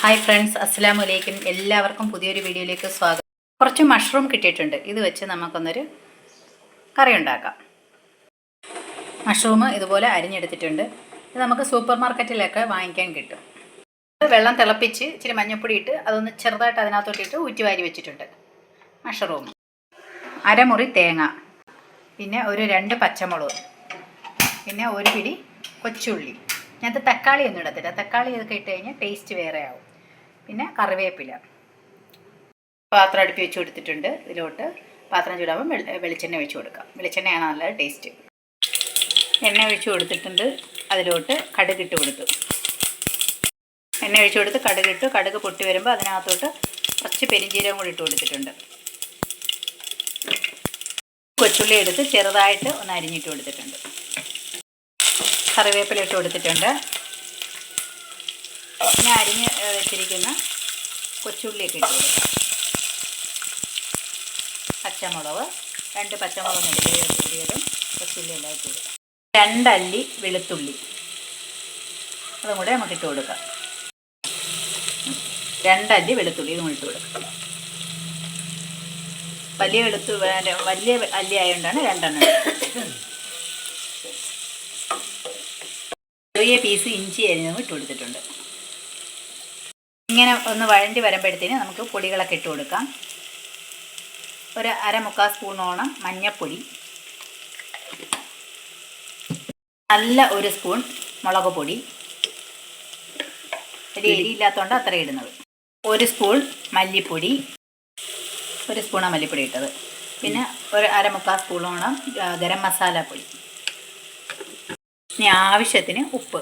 Hi friends അസ്സാം വലൈക്കും എല്ലാവർക്കും പുതിയൊരു വീഡിയോയിലേക്ക് സ്വാഗതം. കുറച്ച് മഷ്റൂം കിട്ടിയിട്ടുണ്ട്. ഇത് വെച്ച് നമുക്കൊന്നൊരു കറി ഉണ്ടാക്കാം. മഷ്റൂം ഇതുപോലെ അരിഞ്ഞെടുത്തിട്ടുണ്ട്. ഇത് നമുക്ക് സൂപ്പർ മാർക്കറ്റിലൊക്കെ വാങ്ങിക്കാൻ കിട്ടും. വെള്ളം തിളപ്പിച്ച് ഇച്ചിരി മഞ്ഞൾപ്പൊടി ഇട്ട് അതൊന്ന് ചെറുതായിട്ട് അതിനകത്തോട്ടിട്ട് ഊറ്റുവാരി വെച്ചിട്ടുണ്ട്. മഷ്റൂം അരമുറി തേങ്ങ. പിന്നെ ഒരു രണ്ട് പച്ചമുളക്. പിന്നെ ഒരു പിടി കൊച്ചുള്ളി. ഞാനത് തക്കാളി ഒന്നും ഇടത്തില്ല. തക്കാളി ഇതൊക്കെ ഇട്ട് കഴിഞ്ഞാൽ ടേസ്റ്റ് വേറെ ആവും പിന്നെ കറിവേപ്പില. പാത്രം അടുപ്പി വെച്ച് കൊടുത്തിട്ടുണ്ട്. ഇതിലോട്ട് പാത്രം ചൂടാകുമ്പോൾ വെളി- വെളിച്ചെണ്ണ ഒഴിച്ച് കൊടുക്കാം. വെളിച്ചെണ്ണയാണ് നല്ല ടേസ്റ്റ്. എണ്ണ ഒഴിച്ച് കൊടുത്തിട്ടുണ്ട്. അതിലോട്ട് കടുകിട്ട് കൊടുത്തു. എണ്ണ ഒഴിച്ച് കൊടുത്ത് കടുകിട്ട് കടുക് പൊട്ടി വരുമ്പോൾ അതിനകത്തോട്ട് കുറച്ച് പെരിഞ്ചീരകം കൂടി ഇട്ട് കൊടുത്തിട്ടുണ്ട്. കൊച്ചുള്ളി എടുത്ത് ചെറുതായിട്ട് ഒന്ന് അരിഞ്ഞിട്ട് കൊടുത്തിട്ടുണ്ട്. കറിവേപ്പില ഇട്ട് കൊടുത്തിട്ടുണ്ട്. പിന്നെ അരിഞ്ഞ് വെച്ചിരിക്കുന്ന കൊച്ചുള്ളിയൊക്കെ ഇട്ട് കൊടുക്കാം. പച്ചമുളക് രണ്ട് പച്ചമുളക് നെടുകിയതും കൊച്ചുള്ളി എല്ലാം ഇട്ട് കൊടുക്കാം. രണ്ടല്ലി വെളുത്തുള്ളി. അതും കൂടെ നമുക്ക് ഇട്ട് കൊടുക്കാം. രണ്ടല്ലി വെളുത്തുള്ളി ഇതും ഇട്ട് കൊടുക്കാം. വലിയ വെളുത്തു വലിയ അല്ലി ആയതുകൊണ്ടാണ് രണ്ടെണ്ണം. ചെറിയ പീസ് ഇഞ്ചി അരിഞ്ഞതും ഇട്ട് കൊടുത്തിട്ടുണ്ട്. ഇങ്ങനെ ഒന്ന് വഴണ്ടി വരുമ്പോഴത്തേന് നമുക്ക് പൊടികളൊക്കെ ഇട്ട് കൊടുക്കാം. ഒരു അര മുക്കാൽ സ്പൂണോളം മഞ്ഞൾപ്പൊടി നല്ല ഒരു സ്പൂൺ മുളക് പൊടി. ഒരു എരിയില്ലാത്തതുകൊണ്ട് അത്ര ഇടുന്നത്. ഒരു സ്പൂൺ മല്ലിപ്പൊടി. ഒരു സ്പൂണാണ് മല്ലിപ്പൊടി ഇട്ടത്. പിന്നെ ഒരു അരമുക്കാൽ സ്പൂണോളം ഗരം മസാല പൊടി. ഇനി ആവശ്യത്തിന് ഉപ്പ്.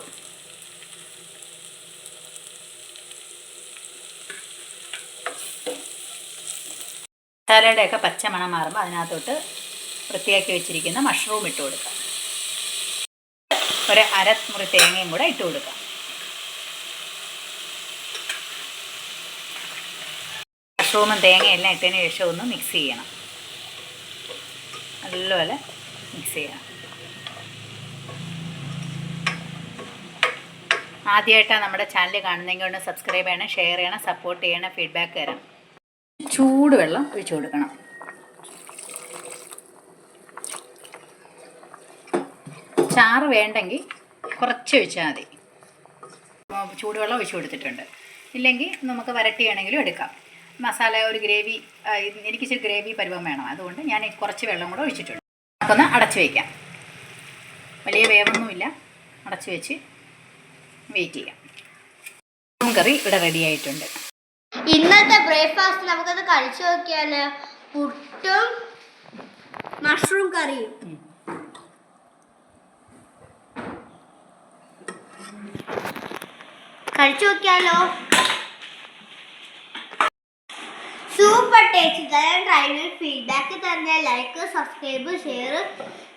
മസാലയുടെയൊക്കെ പച്ച മണം മാറുമ്പോൾ അതിനകത്തോട്ട് വൃത്തിയാക്കി വെച്ചിരിക്കുന്ന മഷ്റൂം ഇട്ട് കൊടുക്കാം. ഒരു അരമുറി തേങ്ങയും കൂടെ ഇട്ട് കൊടുക്കാം. മഷ്റൂമും തേങ്ങയെല്ലാം ഇട്ടതിന് ശേഷം ഒന്ന് മിക്സ് ചെയ്യണം. നല്ലപോലെ മിക്സ് ചെയ്യണം. ആദ്യമായിട്ടാണ് നമ്മുടെ ചാനൽ കാണുന്നതെങ്കിൽ ഒന്ന് സബ്സ്ക്രൈബ് ചെയ്യണം ഷെയർ ചെയ്യണം സപ്പോർട്ട് ചെയ്യണം ഫീഡ്ബാക്ക് തരണം. ചൂടുവെള്ളം ഒഴിച്ചു കൊടുക്കണം. ചാറ് വേണ്ടെങ്കിൽ കുറച്ച് ഒഴിച്ചാൽ മതി. ചൂട് ചൂടുവെള്ളം ഒഴിച്ചു കൊടുത്തിട്ടുണ്ട്. ഇല്ലെങ്കിൽ നമുക്ക് വരട്ടിയാണെങ്കിലും എടുക്കാം. മസാല ഒരു ഗ്രേവി എനിക്ക് ഇച്ചിരി ഗ്രേവി പരുവം വേണം. അതുകൊണ്ട് ഞാൻ കുറച്ച് വെള്ളം കൂടെ ഒഴിച്ചിട്ടുണ്ട്. നമുക്കൊന്ന് അടച്ചു വയ്ക്കാം വലിയ വേവൊന്നുമില്ല. അടച്ചു വെച്ച് വെയിറ്റ് ചെയ്യാം. കറി ഇവിടെ റെഡി ആയിട്ടുണ്ട്. ഇന്നത്തെ ബ്രേക്ക്ഫാസ്റ്റ് നമുക്കത് കഴിച്ചു നോക്കിയാൽ പുട്ടും മഷ്റൂം കറിയും കഴിച്ചു നോക്കിയാലോ? സൂപ്പർ ടേസ്റ്റ് തരാൻ ട്രൈവിൽ ഫീഡ്ബാക്ക് തന്നെ ലൈക്ക് സബ്സ്ക്രൈബ് ഷെയർ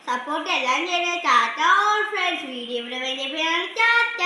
സപ്പോർട്ട് എല്ലാം ചെയ്യണേ. ടാറ്റ ഓൾ ഫ്രണ്ട്സ് വീഡിയോ ഇവിടെ വലിയ ടാറ്റ